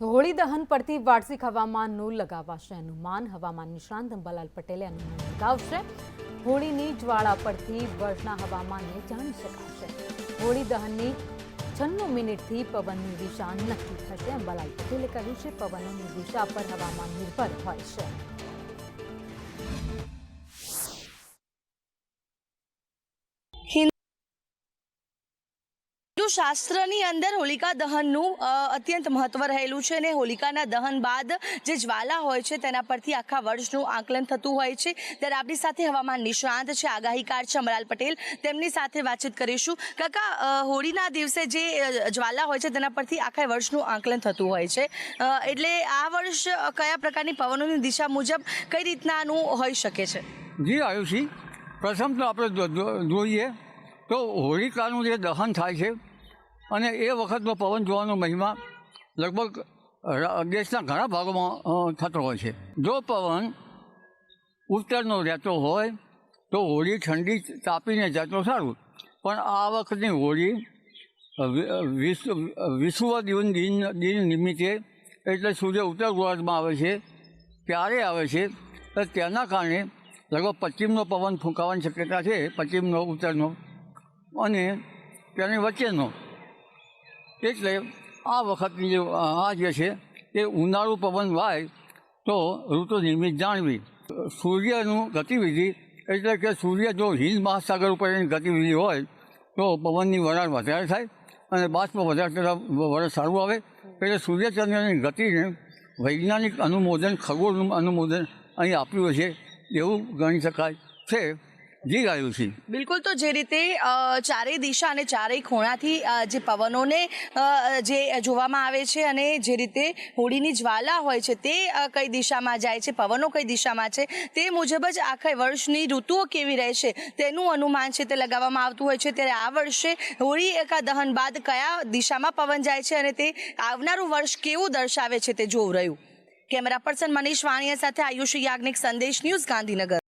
હોળી દહન પરથી વાર્ષિક હવામાનનું લગાવાશે અનુમાન હવામાન નિષ્ણાંત અંબાલાલ પટેલે અનુમાન લગાવશે. હોળીની જ્વાળા પરથી વર્ષના હવામાનને જાણી શકાશે. હોળી દહનની છન્નું મિનિટથી પવનની દિશા નક્કી થશે. અંબાલાલ પટેલે કહ્યું છે, પવનની દિશા પર હવામાન નિર્ભર હોય છે. હિન્દુ શાસ્ત્રની અંદર હોલિકા દહનનું અત્યંત મહત્વ રહેલું છે અને હોલિકાના દહન બાદ જે જ્વાલા હોય છે તેના પરથી આખા વર્ષનું આકલન થતું હોય છે. ત્યારે આપણી સાથે હવામાન નિષ્ણાંત છે, આગાહીકાર છે અમરાલ પટેલ. તેમની સાથે વાતચીત કરીશું. કાકા હોળીના દિવસે જે જ્વાલા હોય છે તેના પરથી આખા વર્ષનું આકલન થતું હોય છે. એટલે આ વર્ષ કયા પ્રકારની પવનોની દિશા મુજબ કઈ રીતનાનું હોઈ શકે છે? જી, આયુષી. પ્રથમ તો આપણે જોઈએ તો હોલિકાનું જે દહન થાય છે અને એ વખતનો પવન જોવાનો મહિમા લગભગ દેશના ઘણા ભાગોમાં થતો હોય છે. જો પવન ઉત્તરનો રહેતો હોય, તો હોળી ઠંડી તાપીને જતો સારું. પણ આ વખતની હોળી વિશ્વ દિન દિન દિન નિમિત્તે, એટલે સૂર્ય ઉત્તર ગોળાર્ધમાં આવે છે, ત્યારે આવે છે, તો તેના કારણે લગભગ પશ્ચિમનો પવન ફૂંકાવાની શક્યતા છે, પશ્ચિમનો, ઉત્તરનો, અને તેની વચ્ચેનો. એટલે આ વખતની જે આ જે છે, એ ઉનાળુ પવન વાય તો ઋતુ નિર્મિત જાણવી. સૂર્યનું ગતિવિધિ એટલે કે સૂર્ય જો હિન્દ મહાસાગર ઉપર એની ગતિવિધિ હોય, તો પવનની વરાળ વધારે થાય અને બાષ્પ વધારે તરફ વરસ સારું આવે. એટલે સૂર્યચંદ્રની ગતિને વૈજ્ઞાનિક અનુમોદન, ખગોળનું અનુમોદન અહીં આપ્યું છે, એવું ગણી શકાય છે. જી, ગાયું છે. બિલકુલ, તો જે રીતે ચારેય દિશા અને ચારેય ખૂણાથી જે પવનોને જે જોવામાં આવે છે અને જે રીતે હોળીની જ્વાલા હોય છે, તે કઈ દિશામાં જાય છે, પવનો કઈ દિશામાં છે, તે મુજબ જ આખા વર્ષની ઋતુઓ કેવી રહેશે તેનું અનુમાન છે તે લગાવવામાં આવતું હોય છે. ત્યારે આ વર્ષે હોળી એકા દહન બાદ કયા દિશામાં પવન જાય છે અને તે આવનારું વર્ષ કેવું દર્શાવે છે તે જોવું રહ્યું. કેમેરા પર્સન મનીષ વાણિયા સાથે આયુષ યાજ્ઞિક સંદેશ ન્યૂઝ ગાંધીનગર.